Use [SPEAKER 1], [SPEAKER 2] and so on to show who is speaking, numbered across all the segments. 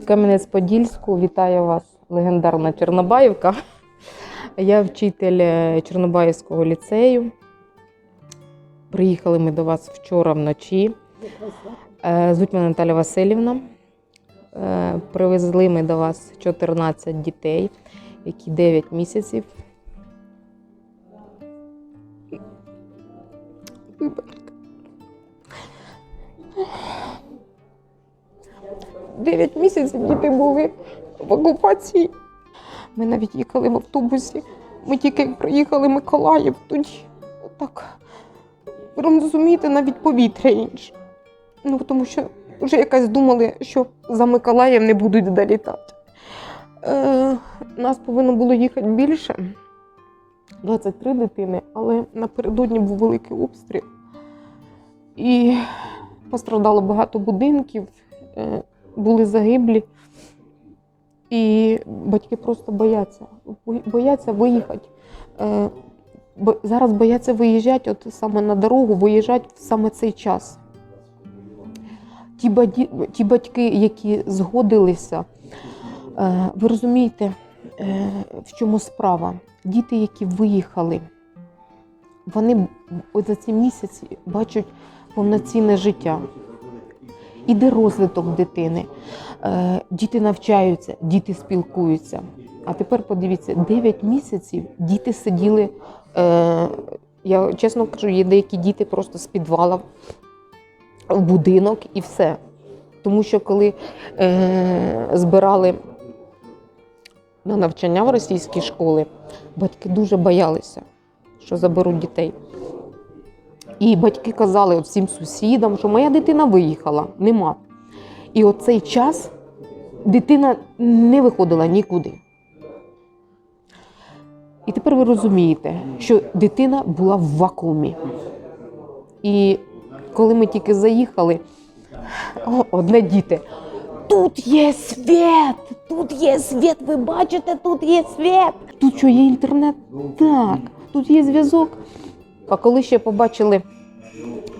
[SPEAKER 1] Кам'янець-Подільську вітаю вас, легендарна Чорнобаївка. Я вчитель е, Чорнобаївського ліцею. Приїхали ми до вас вчора вночі. Е, Звуть мене Наталя Васильівна. Е, Привезли ми до вас 14 дітей, які 9 місяців. 9 місяців діти були в окупації. Ми навіть їхали в автобусі. Ми тільки в Миколаїв, тоді так. Розумієте, навіть повітря інше. Ну, тому що вже якось думали, що за Миколаїв не будуть долітати. Е, нас повинно було їхати більше 23 дитини, але напередодні був великий обстріл. І постраждало багато будинків, е, були загиблі. І батьки просто бояться, бояться виїхати. Е, Зараз бояться виїжджати от саме на дорогу, виїжджати в саме цей час. Ті, ті батьки, які згодилися, е, ви розумієте, е, в чому справа? Діти, які виїхали, вони за ці місяці бачать повноцінне життя. Іде розвиток дитини. Е, Діти навчаються, діти спілкуються. А тепер подивіться, 9 місяців діти сиділи. Е, я чесно кажу, є деякі діти просто з підвала в будинок і все. Тому що коли е, збирали на навчання в російські школи, батьки дуже боялися, що заберуть дітей. І батьки казали всім сусідам, що моя дитина виїхала, нема. І оцей час дитина не виходила нікуди. І тепер ви розумієте, що дитина була в вакуумі. І коли ми тільки заїхали, о, одне діти. Тут є світ! Тут є світ! Ви бачите, тут є світ! Тут що є інтернет? Так, тут є зв'язок. А коли ще побачили,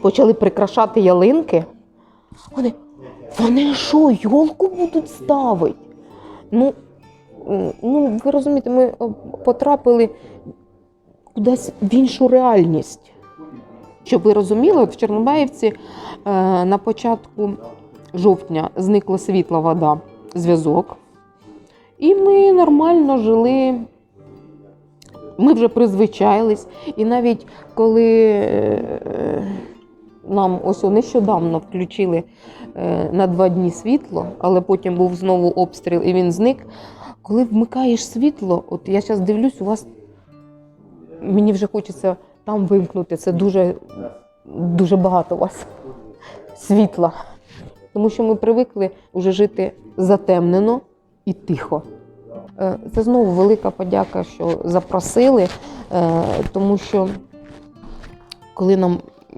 [SPEAKER 1] почали прикрашати ялинки, вони, вони що, йолку будуть ставити? Ну, ну, ви розумієте, ми е, потрапили кудись в іншу реальність. Щоб ви розуміли, от в Чорнобаївці е, на початку жовтня зникла світла вода, зв'язок. І ми нормально жили. Ми вже призвичайлись. І навіть коли е, нам ось нещодавно включили е, на два дні світло, але потім був знову обстріл і він зник. Коли вмикаєш світло, от я зараз дивлюсь, у вас мені вже хочеться там вимкнути. Це дуже, дуже багато у вас світла. Тому що ми привикли вже жити затемнено і тихо. Е, Це знову велика подяка, що запросили, е, тому що коли нам е,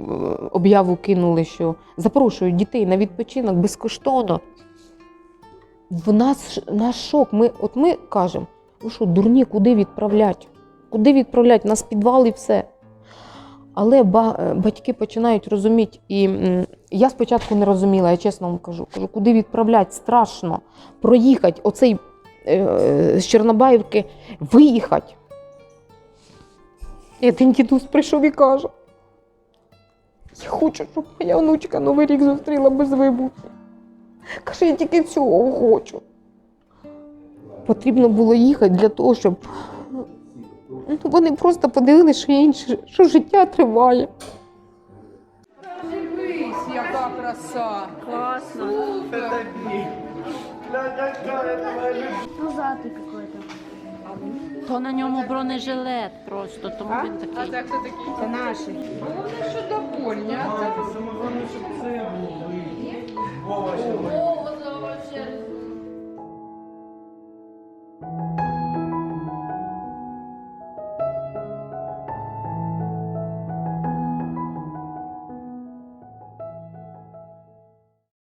[SPEAKER 1] об'яву кинули, що запрошують дітей на відпочинок безкоштовно, в нас наш шок. Ми, от ми кажемо, ви що, дурні, куди відправлять? Куди відправлять? Нас підвал і все. Але батьки починають розуміти, і я спочатку не розуміла, я чесно вам кажу, кажу, куди відправлять, страшно проїхати оцей з Чорнобаївки, виїхати. І один дідусь прийшов і каже: я хочу, щоб моя внучка Новий рік зустріла без вибухів. Каже, я тільки цього хочу. Потрібно було їхати для того, щоб ну, вони просто подивилися, що, інше, що життя триває.
[SPEAKER 2] Дивись, яка краса.
[SPEAKER 3] Классно. Пузатый какой-то. То на ньому бронежилет просто, тому він
[SPEAKER 2] А це хто такий?
[SPEAKER 3] Це наші.
[SPEAKER 2] Головне, що довольні. а це-